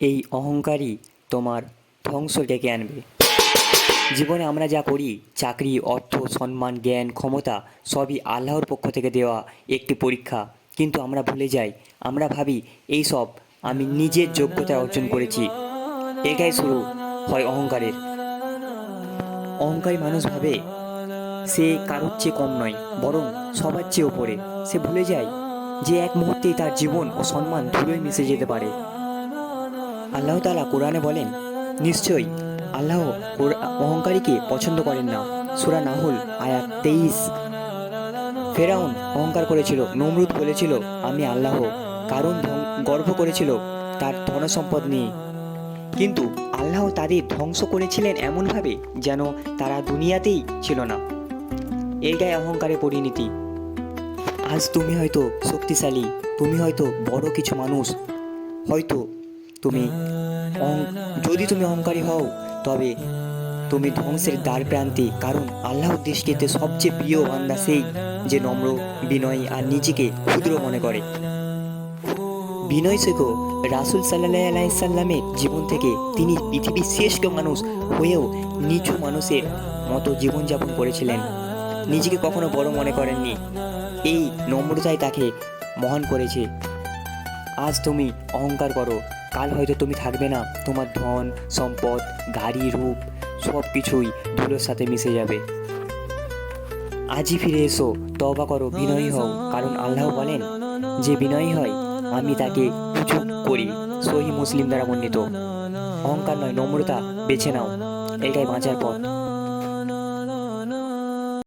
এই অহংকারই তোমার ধ্বংস ডেকে আনবে। জীবনে আমরা যা করি, চাকরি, অর্থ, সম্মান, জ্ঞান, ক্ষমতা, সবই আল্লাহর পক্ষ থেকে দেওয়া একটি পরীক্ষা। কিন্তু আমরা ভুলে যাই, আমরা ভাবি, এই সব আমি নিজের যোগ্যতায় অর্জন করেছি। এটাই শুরু হয় অহংকারের। অহংকারী মানুষ ভাবে, সে কারোর চেয়ে কম নয়, বরং সবার চেয়ে ওপরে। সে ভুলে যায় যে এক মুহূর্তেই তার জীবন ও সম্মান ধুলোয় মিশে যেতে পারে। আল্লাহ তাআলা কোরআনে বলেন, নিশ্চয়ই আল্লাহ কোর- অহংকারীকে পছন্দ করেন না। সূরা নাহুল, আয়াত তেইশ। ফেরাউন অহংকার করেছিল, নমরুদ বলেছিল, আমি আল্লাহ, কারণ গর্ব করেছিল, তার ধনসম্পদ নিয়ে। কিন্তু আল্লাহ তাদের ধ্বংস করেছিলেন এমনভাবে যেন তারা দুনিয়াতেই ছিল না। এটাই অহংকারের পরিণতি। আজ তুমি হয়তো শক্তিশালী, তুমি হয়তো বড় কিছু মানুষ, হয়তো তুমি যদি তুমি অহংকারী হও, তবে তুমি ধ্বংসের দ্বার প্রান্তে, কারণ আল্লাহর দৃষ্টিতে সবচেয়ে প্রিয় বান্দা সেই যে নম্র, বিনয়ী আর নিজেকে ক্ষুদ্র মনে করে। বিনয় শেখো রাসুল সাল্লাহ আলাইসাল্লামের জীবন থেকে তিনি পৃথিবীর শ্রেষ্ঠ মানুষ হয়েও নিচু মানুষের মতো জীবনযাপন করেছিলেন। নিজেকে কখনো বড় মনে করেননি। এই নম্রতাই তাকে মহান করেছে। আজ তুমি অহংকার করো। কাল হয়তো তুমি থাকবে না। তোমার ধন, সম্পদ, গাড়ি, রূপ সব কিছুই ধুলোর সাথে মিশে যাবে। আজই ফিরে এসো তবা করো, বিনয়ী হও। কারণ আল্লাহ বলেন, যে বিনয়ী হয়, আমি তাকে উঁচু করি। সহি মুসলিম দ্বারা বর্ণিত অহংকার নয়, নম্রতা বেছে নাও। এটাই বাঁচার পথ।